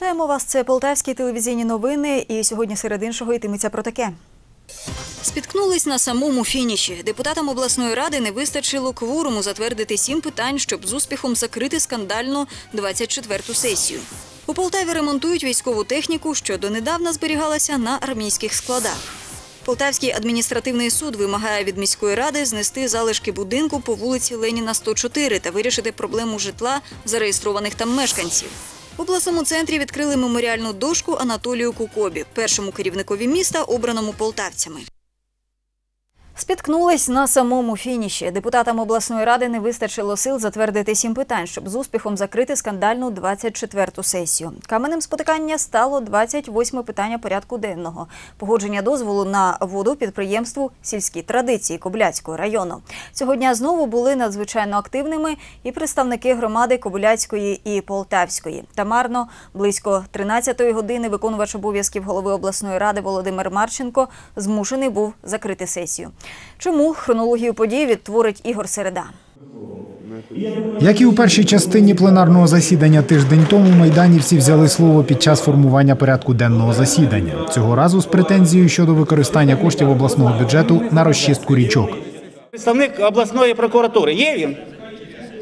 Вітаємо вас. Це полтавські телевізійні новини. І сьогодні серед іншого йтиметься про таке. Спіткнулись на самому фініші. Депутатам обласної ради не вистачило кворуму затвердити сім питань, щоб з успіхом закрити скандальну 24-ту сесію. У Полтаві ремонтують військову техніку, що донедавна зберігалася на армійських складах. Полтавський адміністративний суд вимагає від міської ради знести залишки будинку по вулиці Леніна 104 та вирішити проблему житла зареєстрованих там мешканців. В обласному центрі відкрили меморіальну дошку Анатолію Кукобі, першому керівникові міста, обраному полтавцями. Спіткнулись на самому фініші. Депутатам обласної ради не вистачило сил затвердити сім питань, щоб з успіхом закрити скандальну 24-ту сесію. Каменем спотикання стало 28 питання порядку денного. Погодження дозволу на воду підприємству сільські традиції Кобиляцького району. Цього дня знову були надзвичайно активними і представники громади Кобиляцької і Полтавської. Тамарно близько 13-ї години виконувач обов'язків голови обласної ради Володимир Марченко змушений був закрити сесію. Чому хронологію подій відтворить Ігор Середа? Як і у першій частині пленарного засідання тиждень тому, майданівці взяли слово під час формування порядку денного засідання. Цього разу з претензією щодо використання коштів обласного бюджету на розчистку річок. Представник обласної прокуратури. Є він?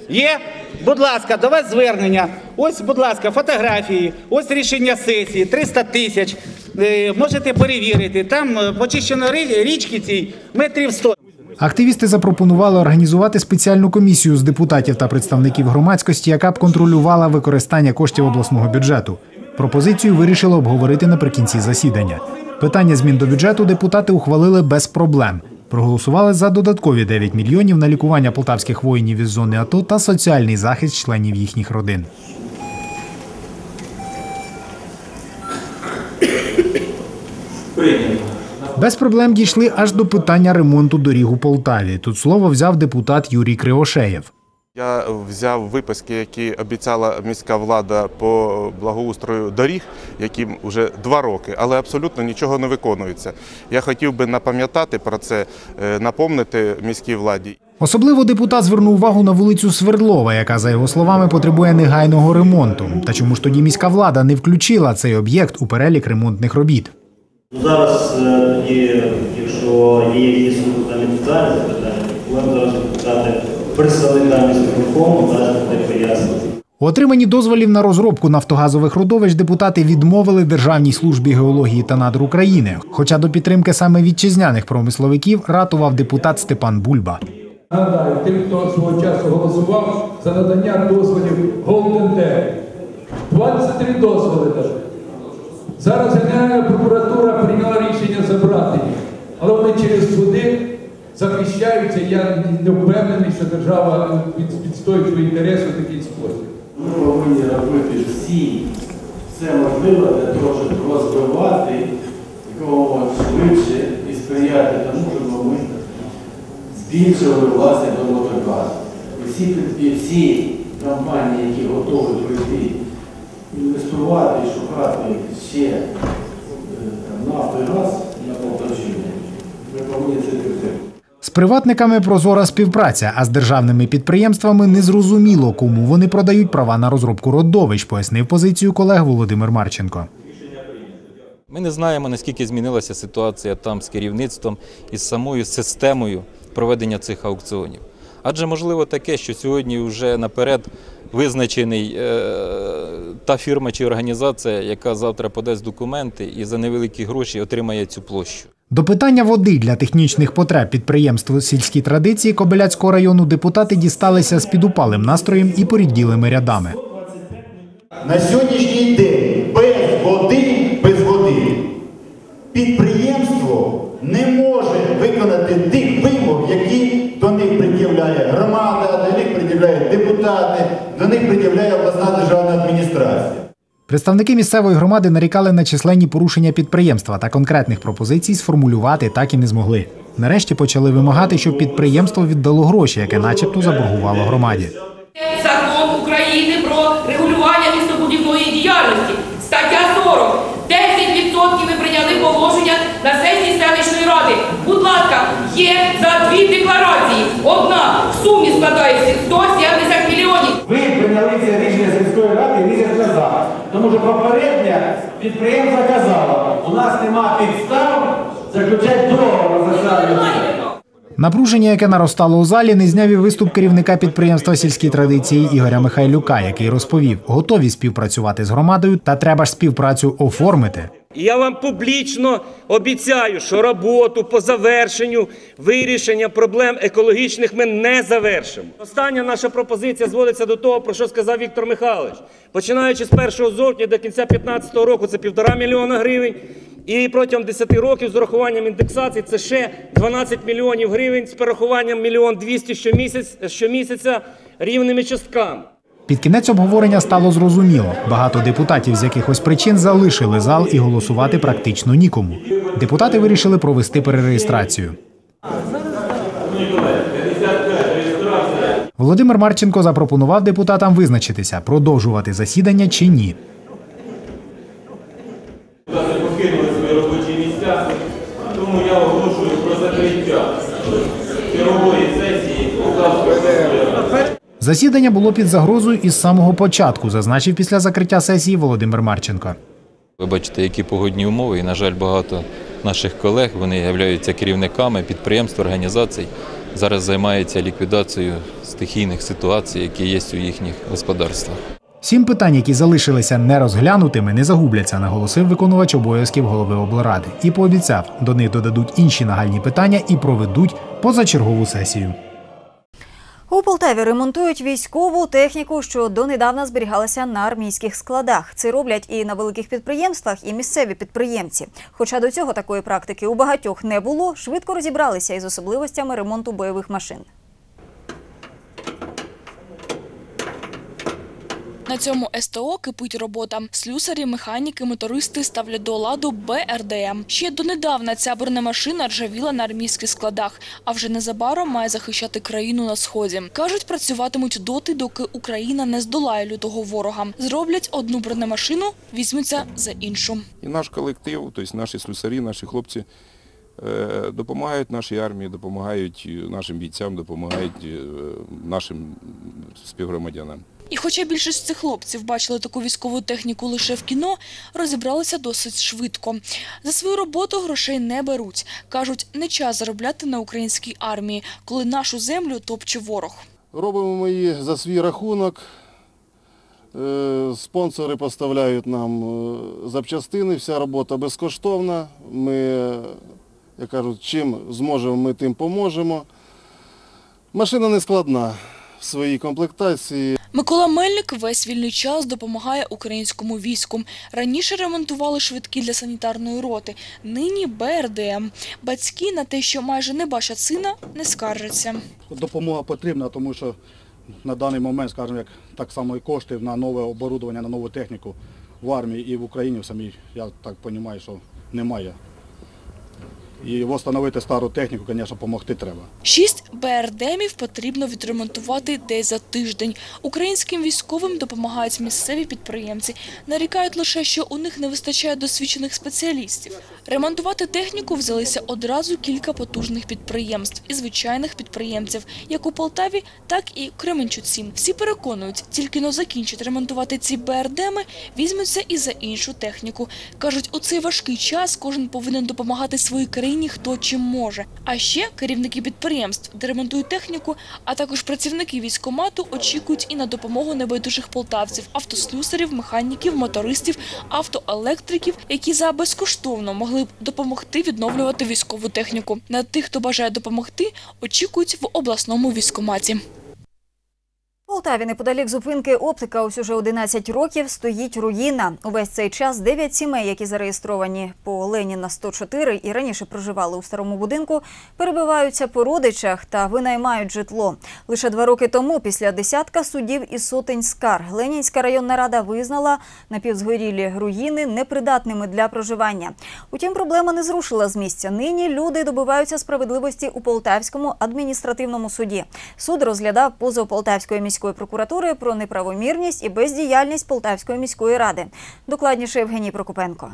Є? Будь ласка, до вас звернення. Ось, будь ласка, фотографії, ось рішення сесії, 300 тисяч. Е, Можете перевірити. Там е, почищено річки цій метрів 100. Активісти запропонували організувати спеціальну комісію з депутатів та представників громадськості, яка б контролювала використання коштів обласного бюджету. Пропозицію вирішили обговорити наприкінці засідання. Питання змін до бюджету депутати ухвалили без проблем. Проголосували за додаткові 9 мільйонів на лікування полтавських воїнів із зони АТО та соціальний захист членів їхніх родин. Без проблем дійшли аж до питання ремонту доріг у Полтаві. Тут слово взяв депутат Юрій Кривошеєв. Я взяв виписки, які обіцяла міська влада по благоустрою доріг, яким вже два роки, але абсолютно нічого не виконується. Я хотів би напам'ятати про це, е, напомнити міській владі. Особливо депутат звернув увагу на вулицю Свердлова, яка, за його словами, потребує негайного ремонту. Та чому ж тоді міська влада не включила цей об'єкт у перелік ремонтних робіт? Ну, Зараз е, тоді, якщо є якісь там запитання, будемо зараз питати представника міського дати пояснити. У отриманні дозволів на розробку нафтогазових родовищ депутати відмовили Державній службі геології та надр України. Хоча до підтримки саме вітчизняних промисловиків ратував депутат Степан Бульба. Нагадаю, тим, хто свого часу голосував за надання дозволів Golden Day. 23 дозволи. Зараз Генеральна прокуратура прийняла рішення забрати їх. Але вони через суди захищаються. Я не впевнений, що держава від- відстоїть свої інтереси в такий спосіб. Ми повинні робити всі все можливе для того, щоб розвивати якомога швидше і сприяти тому, щоб ми збільшили власне до Мотогазу. І всі, всі компанії, які готові прийти, інвестувати і шукати ще нафту і газ на Полтавщині, ми повинні це підтримати. З приватниками прозора співпраця, а з державними підприємствами незрозуміло, кому вони продають права на розробку родовищ, пояснив позицію колег Володимир Марченко. Ми не знаємо, наскільки змінилася ситуація там з керівництвом і з самою системою проведення цих аукціонів. Адже можливо таке, що сьогодні вже наперед визначений е, та фірма чи організація, яка завтра подасть документи і за невеликі гроші отримає цю площу. До питання води для технічних потреб підприємств сільські традиції Кобиляцького району депутати дісталися з підупалим настроєм і порідділими рядами. На сьогоднішній день без води, без води підприємство не може виконати тих вимог, які до них пред'являє громада, до них пред'являють депутати, до них пред'являє обласна державна адміністрація. Представники місцевої громади нарікали на численні порушення підприємства та конкретних пропозицій сформулювати так і не змогли. Нарешті почали вимагати, щоб підприємство віддало гроші, яке начебто заборгувало громаді. Закон України про регулювання містобудівної діяльності. Стаття 40. 10% ви прийняли положення на сесії селищної ради. Будь ласка, є за дві декларації. Одна попередня підприємство казало, у нас нема підстав заключати договор за саме. Напруження, яке наростало у залі, не зняв і виступ керівника підприємства сільські традиції Ігоря Михайлюка, який розповів, готові співпрацювати з громадою, та треба ж співпрацю оформити. І я вам публічно обіцяю, що роботу по завершенню вирішення проблем екологічних ми не завершимо. Остання наша пропозиція зводиться до того, про що сказав Віктор Михайлович. Починаючи з 1 жовтня до кінця 2015 року, це півтора мільйона гривень. І протягом 10 років з урахуванням індексації це ще 12 мільйонів гривень з перерахуванням мільйон 200 щомісяць, щомісяця рівними частками. Під кінець обговорення стало зрозуміло. Багато депутатів з якихось причин залишили зал і голосувати практично нікому. Депутати вирішили провести перереєстрацію. Володимир Марченко запропонував депутатам визначитися, продовжувати засідання чи ні. Засідання було під загрозою із самого початку, зазначив після закриття сесії Володимир Марченко. Ви бачите, які погодні умови, і, на жаль, багато наших колег, вони являються керівниками підприємств, організацій, зараз займаються ліквідацією стихійних ситуацій, які є у їхніх господарствах. Сім питань, які залишилися нерозглянутими, не загубляться, наголосив виконувач обов'язків голови облради і пообіцяв, до них додадуть інші нагальні питання і проведуть позачергову сесію. У Полтаві ремонтують військову техніку, що донедавна зберігалася на армійських складах. Це роблять і на великих підприємствах, і місцеві підприємці. Хоча до цього такої практики у багатьох не було, швидко розібралися із особливостями ремонту бойових машин. На цьому СТО кипить робота. Слюсарі, механіки, мотористи ставлять до ладу БРДМ. Ще донедавна ця бронемашина ржавіла на армійських складах, а вже незабаром має захищати країну на сході. Кажуть, працюватимуть доти, доки Україна не здолає лютого ворога. Зроблять одну бронемашину, візьмуться за іншу. І наш колектив, тобто наші слюсарі, наші хлопці е, допомагають нашій армії, допомагають нашим бійцям, допомагають е, нашим співгромадянам. І хоча більшість цих хлопців бачили таку військову техніку лише в кіно, розібралися досить швидко. За свою роботу грошей не беруть. Кажуть, не час заробляти на українській армії, коли нашу землю топче ворог. Робимо ми її за свій рахунок. Е, Спонсори поставляють нам е, запчастини, вся робота безкоштовна. Ми, як кажуть, чим зможемо, ми тим поможемо. Машина не складна в своїй комплектації. Микола Мельник весь вільний час допомагає українському війську. Раніше ремонтували швидкі для санітарної роти, нині БРДМ. Батьки на те, що майже не бачать сина, не скаржаться. допомога потрібна, тому що на даний момент, скажімо, як так само і коштів на нове оборудовання, на нову техніку в армії і в Україні в самій, я так розумію, що немає. І встановити стару техніку, звісно, допомогти треба. Шість БРДМів потрібно відремонтувати десь за тиждень. Українським військовим допомагають місцеві підприємці. Нарікають лише, що у них не вистачає досвідчених спеціалістів. Ремонтувати техніку взялися одразу кілька потужних підприємств і звичайних підприємців, як у Полтаві, так і Кременчуці. Всі переконують, тільки но закінчать ремонтувати ці БРДМи, візьмуться і за іншу техніку. Кажуть, у цей важкий час кожен повинен допомагати своїй країні хто чим може. А ще керівники підприємств, де ремонтують техніку, а також працівники військомату очікують і на допомогу небайдужих полтавців, автослюсарів, механіків, мотористів, автоелектриків, які за безкоштовно могли б допомогти відновлювати військову техніку. На тих, хто бажає допомогти, очікують в обласному військкоматі. Полтаві неподалік зупинки оптика ось уже 11 років стоїть руїна. Увесь цей час 9 сімей, які зареєстровані по Леніна 104 і раніше проживали у старому будинку, перебиваються по родичах та винаймають житло. Лише два роки тому, після десятка судів і сотень скарг, Ленінська районна рада визнала напівзгорілі руїни непридатними для проживання. Утім, проблема не зрушила з місця. Нині люди добиваються справедливості у Полтавському адміністративному суді. Суд розглядав позов Полтавської міської прокуратури про неправомірність і бездіяльність Полтавської міської ради. Докладніше Євгеній Прокопенко.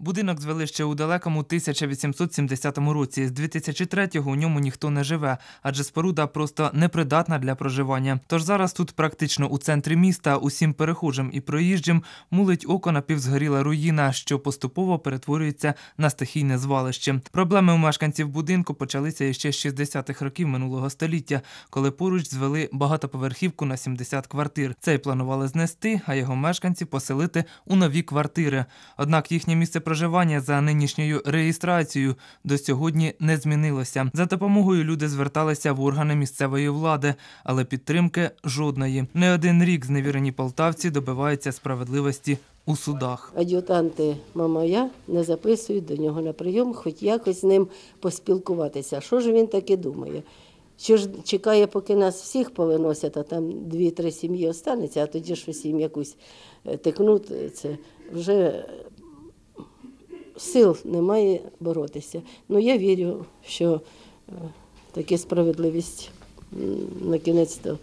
Будинок звели ще у далекому 1870 році. З 2003-го у ньому ніхто не живе, адже споруда просто непридатна для проживання. Тож зараз тут практично у центрі міста усім перехожим і проїжджим мулить око напівзгоріла руїна, що поступово перетворюється на стихійне звалище. Проблеми у мешканців будинку почалися іще з 60-х років минулого століття, коли поруч звели багатоповерхівку на 70 квартир. Цей планували знести, а його мешканців поселити у нові квартири. Однак їхнє місце проживання за нинішньою реєстрацією до сьогодні не змінилося. За допомогою люди зверталися в органи місцевої влади, але підтримки жодної. Не один рік зневірені полтавці добиваються справедливості у судах. Ад'ютанти Мамая не записують до нього на прийом, хоч якось з ним поспілкуватися. Що ж він таки думає? Що ж чекає, поки нас всіх повиносять, а там дві-три сім'ї останеться, а тоді щось їм якусь е, тикнуть, е, це вже сил немає боротися. Ну я вірю, що е, таки справедливість на кінець то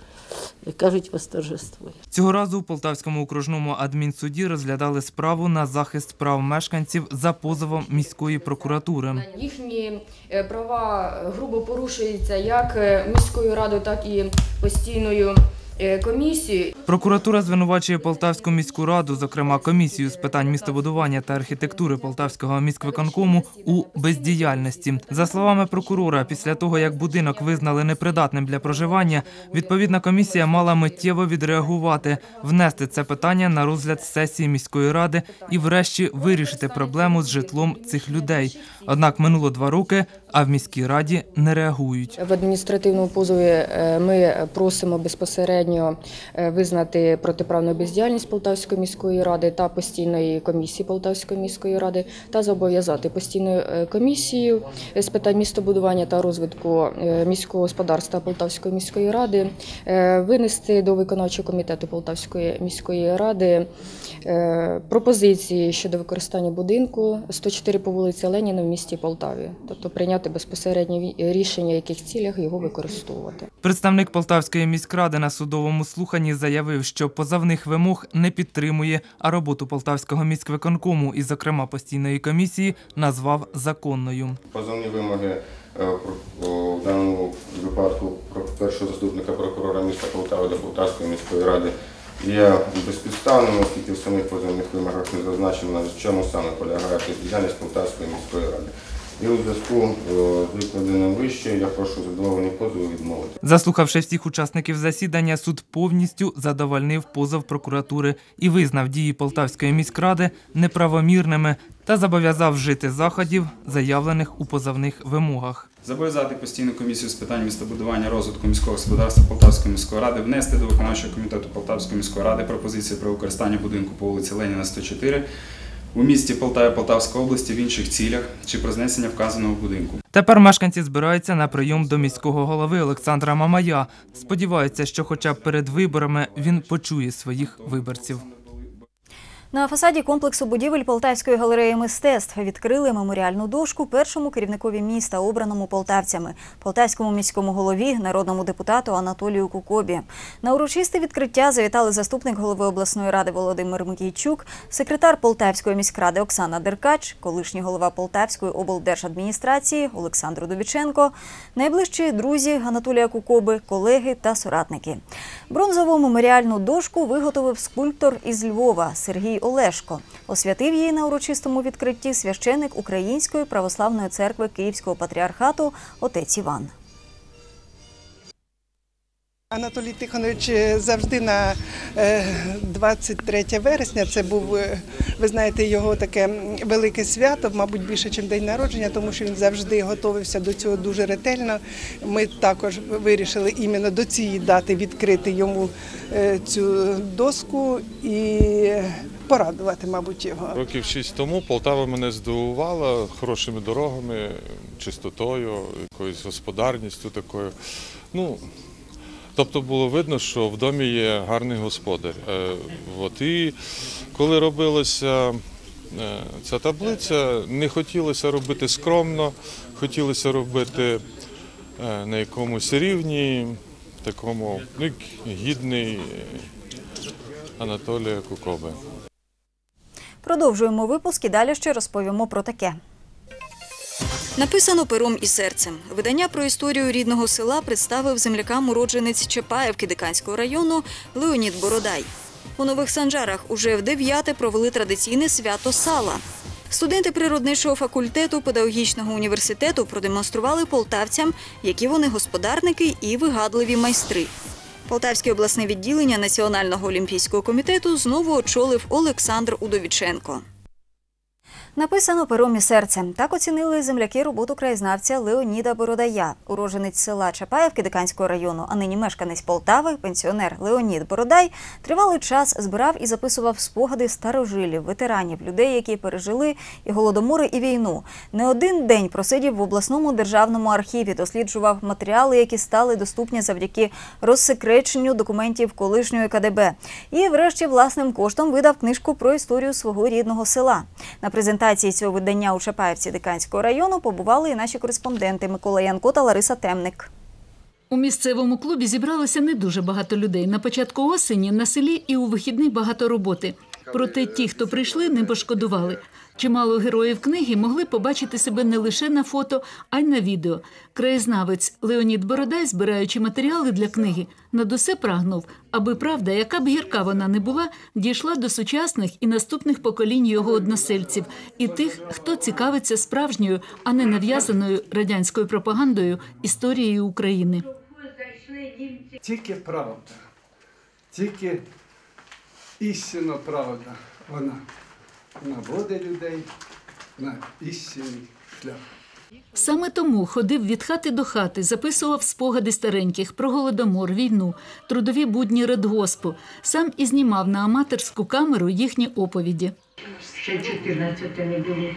кажуть восторжествує. Цього разу у Полтавському окружному адмінсуді розглядали справу на захист прав мешканців за позовом міської прокуратури. Їхні е, права грубо порушуються як е, міською радою, так і постійною е, комісією. Прокуратура звинувачує Полтавську міську раду, зокрема комісію з питань містобудування та архітектури Полтавського міськвиконкому у бездіяльності. За словами прокурора, після того як будинок визнали непридатним для проживання, відповідна комісія мала миттєво відреагувати, внести це питання на розгляд сесії міської ради і, врешті, вирішити проблему з житлом цих людей. Однак минуло два роки, а в міській раді не реагують. В адміністративному позові е, ми просимо безпосередньо е, визнати протиправну бездіяльність Полтавської міської ради та постійної комісії Полтавської міської ради та зобов'язати постійну е, комісію з питань містобудування та розвитку міського господарства Полтавської міської ради винести до виконавчого комітету Полтавської міської ради пропозиції щодо використання будинку 104 по вулиці Леніна в місті Полтаві, тобто прийняти безпосереднє ві- рішення, в яких цілях його використовувати. Представник Полтавської міськради на судовому слуханні заявив, що позовних вимог не підтримує, а роботу Полтавського міськвиконкому і, зокрема, постійної комісії назвав законною. Позовні вимоги е, про- в даному випадку про першого заступника прокурора міста Полтави до Полтавської міської ради є безпідставними, оскільки в самих позовних вимогах не зазначено, в чому саме полягає діяльність Полтавської міської ради. І у зв'язку е, з викладеним вище я прошу задоволені позову відмовити. Заслухавши всіх учасників засідання, суд повністю задовольнив позов прокуратури і визнав дії Полтавської міськради неправомірними та зобов'язав вжити заходів, заявлених у позовних вимогах. Зобов'язати постійну комісію з питань містобудування розвитку міського господарства Полтавської міської ради внести до виконавчого комітету Полтавської міської ради пропозиції про використання будинку по вулиці Леніна 104 у місті Полтава Полтавської області в інших цілях чи про знесення вказаного будинку. Тепер мешканці збираються на прийом до міського голови Олександра Мамая. Сподіваються, що хоча б перед виборами він почує своїх виборців. На фасаді комплексу будівель Полтавської галереї мистецтв відкрили меморіальну дошку першому керівникові міста, обраному полтавцями, полтавському міському голові, народному депутату Анатолію Кукобі. На урочисте відкриття завітали заступник голови обласної ради Володимир Микійчук, секретар Полтавської міськради Оксана Деркач, колишній голова Полтавської облдержадміністрації Олександр Дубіченко, найближчі друзі Анатолія Кукоби, колеги та соратники. Бронзову меморіальну дошку виготовив скульптор із Львова Сергій Олешко. Освятив її на урочистому відкритті священик Української православної церкви Київського патріархату отець Іван. Анатолій Тихонович е, завжди на е, 23 вересня. Це був, е, ви знаєте, його таке велике свято, мабуть, більше, ніж день народження, тому що він завжди готувався до цього дуже ретельно. Ми також вирішили іменно до цієї дати відкрити йому е, цю доску і порадувати, мабуть, його. Років шість тому Полтава мене здивувала хорошими дорогами, чистотою, якоюсь господарністю такою. Ну, тобто було видно, що в домі є гарний господар. Е, От, і коли робилася е, ця таблиця, не хотілося робити скромно, хотілося робити е, на якомусь рівні, такому ну, гідний Анатолія Кукоби. Продовжуємо випуск і далі ще розповімо про таке. Написано пером і серцем. Видання про історію рідного села представив землякам уродженець Чапаєвки Диканського району Леонід Бородай. У нових санжарах уже в дев'яте провели традиційне свято сала. Студенти природничого факультету педагогічного університету продемонстрували полтавцям, які вони господарники і вигадливі майстри. Полтавське обласне відділення Національного олімпійського комітету знову очолив Олександр Удовіченко. Написано пером і серцем. Так оцінили земляки роботу краєзнавця Леоніда Бородая, уроженець села Чапаєвки Диканського району, а нині мешканець Полтави, пенсіонер Леонід Бородай, тривалий час збирав і записував спогади старожилів, ветеранів, людей, які пережили і голодомори, і війну. Не один день просидів в обласному державному архіві, досліджував матеріали, які стали доступні завдяки розсекреченню документів колишньої КДБ. І, врешті, власним коштом видав книжку про історію свого рідного села. На презентації цього видання у Чапаєвці Диканського району побували і наші кореспонденти Микола Янко та Лариса Темник. У місцевому клубі зібралося не дуже багато людей. На початку осені на селі і у вихідний багато роботи. Проте ті, хто прийшли, не пошкодували. Чимало героїв книги могли побачити себе не лише на фото, а й на відео. Краєзнавець Леонід Бородай, збираючи матеріали для книги, над усе прагнув, аби правда, яка б гірка вона не була, дійшла до сучасних і наступних поколінь його односельців і тих, хто цікавиться справжньою, а не нав'язаною радянською пропагандою історією України. Тільки правда, тільки істинна правда. Вона наводить людей на істинний шлях. Саме тому ходив від хати до хати, записував спогади стареньких про голодомор, війну, трудові будні радгоспу. Сам і знімав на аматорську камеру їхні оповіді. Ще 14 не було,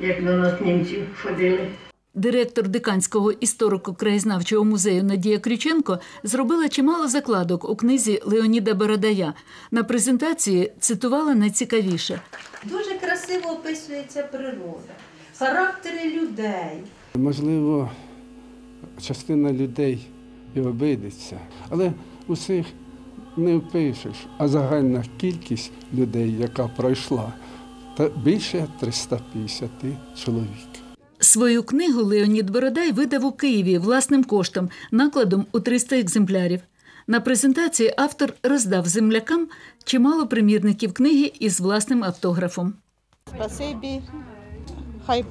як до нас німці ходили. Директор Диканського історико-краєзнавчого музею Надія Крюченко зробила чимало закладок у книзі Леоніда Бородая. На презентації цитувала найцікавіше. Дуже красиво описується природа, характери людей. Можливо, частина людей і обійдеться, але усіх не впишеш, а загальна кількість людей, яка пройшла, та більше 350 чоловік. Свою книгу Леонід Бородай видав у Києві власним коштом, накладом у 300 екземплярів. На презентації автор роздав землякам чимало примірників книги із власним автографом. Спасибі, хай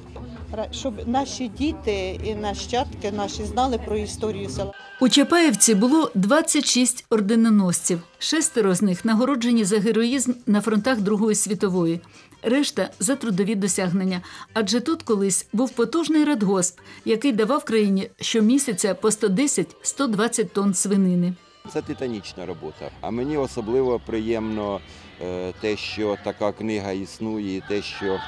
щоб наші діти і нащадки наші знали про історію села. У Чапаєвці було 26 орденоносців. Шестеро з них нагороджені за героїзм на фронтах Другої світової. Решта за трудові досягнення. Адже тут колись був потужний радгосп, який давав країні щомісяця по 110-120 тонн свинини. Це титанічна робота. А мені особливо приємно е, те, що така книга існує, і те, що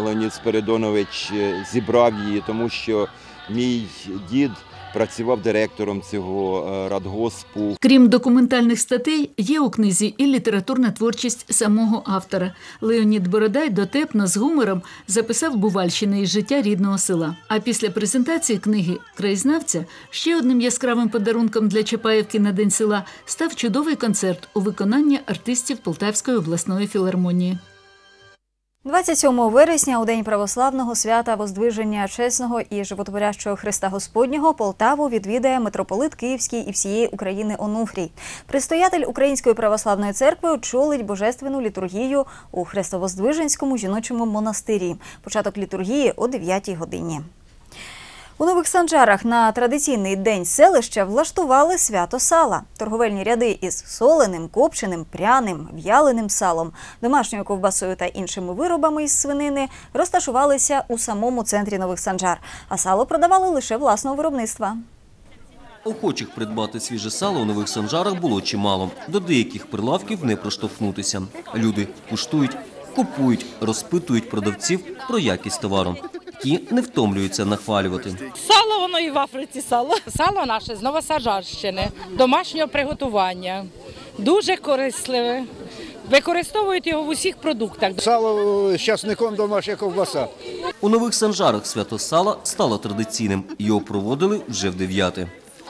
Леонід Спиридонович е, зібрав її, тому що мій дід працював директором цього е, радгоспу. Крім документальних статей, є у книзі і літературна творчість самого автора. Леонід Бородай дотепно з гумором записав Бувальщини із життя рідного села. А після презентації книги краєзнавця ще одним яскравим подарунком для Чапаєвки на день села став чудовий концерт у виконанні артистів Полтавської обласної філармонії. 27 вересня, у день православного свята Воздвиження чесного і животворящого Христа Господнього, Полтаву відвідає митрополит Київський і всієї України Онуфрій. Предстоятель Української православної церкви очолить божественну літургію у Хрестовоздвиженському жіночому монастирі. Початок літургії о 9 годині. У нових санжарах на традиційний день селища влаштували свято сала. Торговельні ряди із соленим, копченим, пряним, в'яленим салом, домашньою ковбасою та іншими виробами із свинини розташувалися у самому центрі нових санжар, а сало продавали лише власного виробництва. Охочих придбати свіже сало у нових санжарах було чимало. До деяких прилавків не проштовхнутися. Люди куштують, купують, розпитують продавців про якість товару. Ті не втомлюються нахвалювати. Сало воно і в Африці сало. Сало наше з Новосаджарщини, домашнього приготування. Дуже корисливе. Використовують його в усіх продуктах. Сало щасником часником домашня ковбаса. У нових санжарах свято сала стало традиційним. Його проводили вже в дев'яте.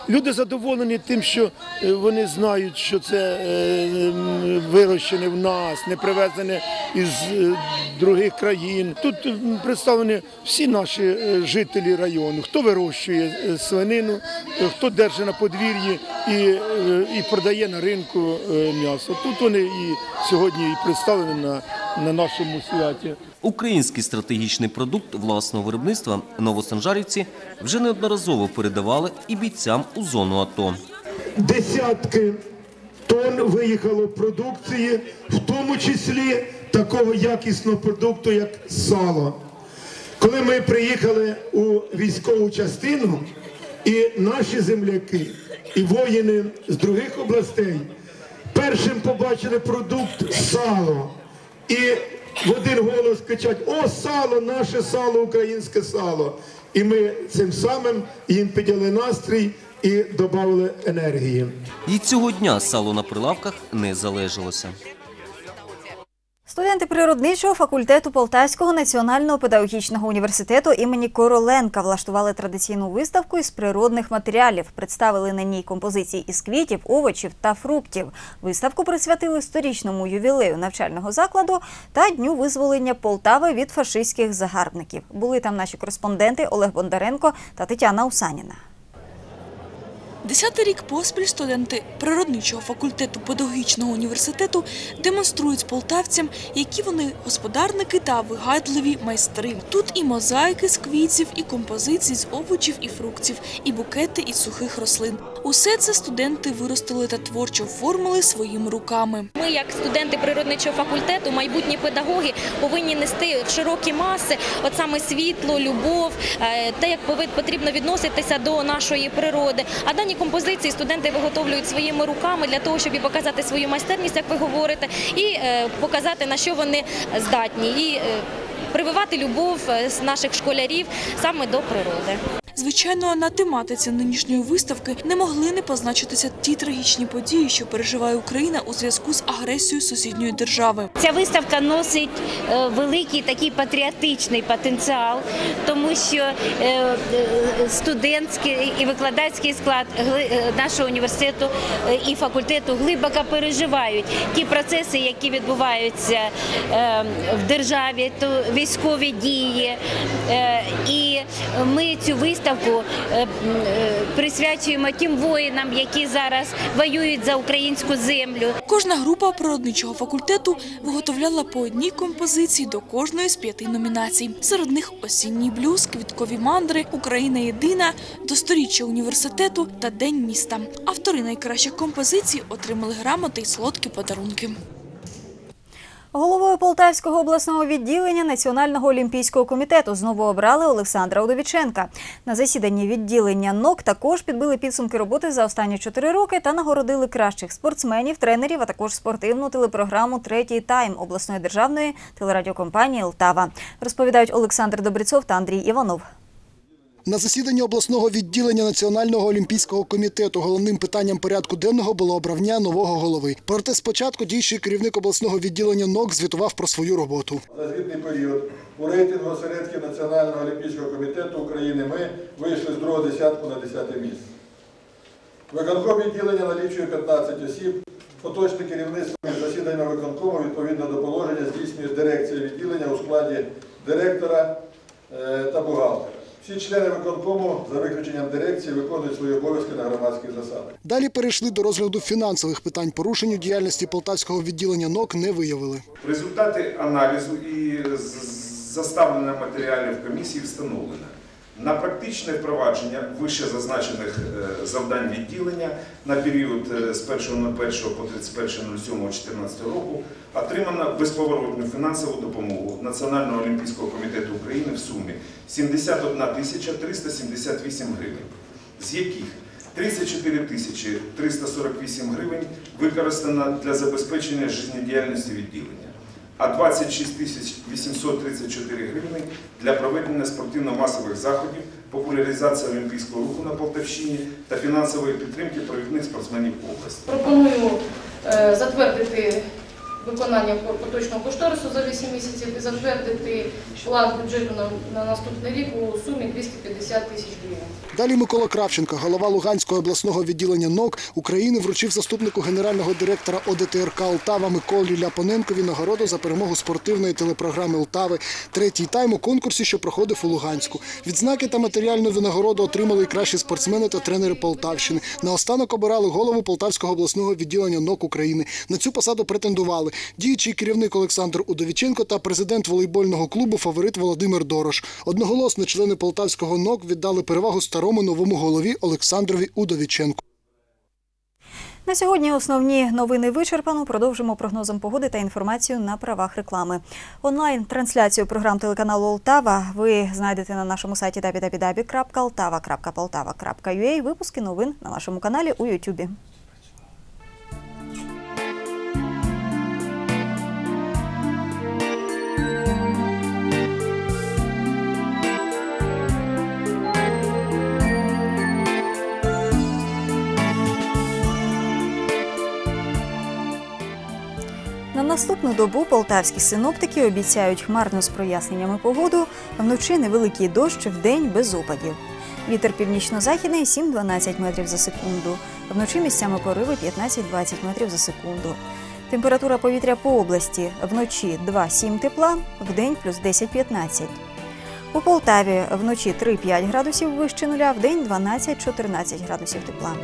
Люди задоволені тим, що е, вони знають, що це е, вирощене в нас, не привезене із е, других країн. Тут представлені всі наші жителі району, хто вирощує свинину, хто держить на подвір'ї і, і продає на ринку м'ясо. Тут вони і сьогодні і представлені на, на нашому святі. Український стратегічний продукт власного виробництва новосанжарівці вже неодноразово передавали і бійцям у зону АТО. десятки тонн виїхало продукції, в тому числі такого якісного продукту, як сало. Коли ми приїхали у військову частину, і наші земляки, і воїни з других областей першим побачили продукт сало. І в один голос кричать: О, сало, наше сало, українське сало. І ми цим самим їм підняли настрій і додали енергії. І цього дня сало на прилавках не залежалося. Студенти природничого факультету Полтавського національного педагогічного університету імені Короленка влаштували традиційну виставку із природних матеріалів. Представили на ній композиції із квітів, овочів та фруктів. Виставку присвятили сторічному ювілею навчального закладу та дню визволення Полтави від фашистських загарбників. Були там наші кореспонденти Олег Бондаренко та Тетяна Усаніна. Десятий рік поспіль студенти природничого факультету педагогічного університету демонструють полтавцям, які вони господарники та вигадливі майстри. Тут і мозаїки з квітів, і композиції з овочів і фруктів, і букети із сухих рослин. Усе це студенти виростили та творчо оформили своїми руками. Ми, як студенти природничого факультету, майбутні педагоги, повинні нести в широкі маси, от саме світло, любов, е, те, як потрібно відноситися до нашої природи. А дані композиції студенти виготовлюють своїми руками для того, щоб показати свою майстерність, як ви говорите, і е, показати на що вони здатні, і е, прививати любов е, наших школярів саме до природи. Звичайно, на тематиці нинішньої виставки не могли не позначитися ті трагічні події, що переживає Україна у зв'язку з агресією сусідньої держави. Ця виставка носить е, великий такий патріотичний потенціал, тому що е, е, студентський і викладацький склад нашого університету і факультету глибоко переживають ті процеси, які відбуваються в державі, то військові дії. І ми цю виставку е, м, е, присвячуємо тим воїнам, які зараз воюють за українську землю. Кожна група природничого факультету виготовляла по одній композиції до кожної з п'яти номінацій. Серед них осінній блюз, квіткові мандри, Україна єдина, до сторіччя університету та День міста. Автори найкращих композицій отримали грамоти й солодкі подарунки. Головою Полтавського обласного відділення Національного олімпійського комітету знову обрали Олександра Удовіченка. На засіданні відділення НОК також підбили підсумки роботи за останні чотири роки та нагородили кращих спортсменів, тренерів, а також спортивну телепрограму Третій тайм обласної державної телерадіокомпанії Лтава. Розповідають Олександр Добрицов та Андрій Іванов. На засіданні обласного відділення Національного олімпійського комітету головним питанням порядку денного було обрання нового голови. Проте спочатку діючий керівник обласного відділення НОК звітував про свою роботу. За звітний період у рейтингу осередків Національного олімпійського комітету України ми вийшли з другого десятку на 10 місце. Виконком відділення налічує 15 осіб. Поточне керівництво засіданнями виконкому відповідно до положення здійснює дирекція відділення у складі директора е, та бухгалтера. Всі члени виконкому, за виключенням дирекції, виконують свої обов'язки на громадських засадах. Далі перейшли до розгляду фінансових питань. Порушень у діяльності полтавського відділення НОК не виявили. Результати аналізу і заставлення матеріалів комісії встановлено. На практичне впровадження вище зазначених е, завдань відділення на період е, з 1.01 по 31.07.2014 року отримано безповоротну фінансову допомогу Національного олімпійського комітету України в сумі 71 тисяча 378 гривень, з яких 34 тисячі 348 гривень використано для забезпечення життєдіяльності відділення, а 26 тисяч 834 гривні для проведення спортивно-масових заходів, популяризації олімпійського руху на Полтавщині та фінансової підтримки провідних спортсменів області. Пропоную е, затвердити виконання поточного кошторису за 8 місяців і затвердити план бюджету на, на наступний рік у сумі 250 тисяч гривень. Далі Микола Кравченко, голова Луганського обласного відділення НОК України, вручив заступнику генерального директора ОДТРК Олтава Миколі Ляпоненкові нагороду за перемогу спортивної телепрограми Олтави. Третій тайм у конкурсі, що проходив у Луганську. Відзнаки та матеріальну винагороду отримали і кращі спортсмени та тренери Полтавщини. Наостанок обирали голову Полтавського обласного відділення НОК України. На цю посаду претендували діючий керівник Олександр Удовіченко та президент волейбольного клубу фаворит Володимир Дорош. Одноголосно члени Полтавського НОК віддали перевагу старому новому голові Олександрові Удовіченку. На сьогодні основні новини вичерпано. Продовжимо прогнозом погоди та інформацію на правах реклами. Онлайн трансляцію програм телеканалу Олтава ви знайдете на нашому сайті www.altava.poltava.ua. Випуски новин на нашому каналі у Ютубі. Наступну добу полтавські синоптики обіцяють хмарну з проясненнями погоду, вночі невеликий дощ, вдень без опадів. Вітер північно-західний 7-12 метрів за секунду. Вночі місцями пориви 15-20 метрів за секунду. Температура повітря по області вночі 2-7 тепла, вдень плюс 10-15. У Полтаві вночі 3-5 градусів вище нуля, вдень 12-14 градусів тепла.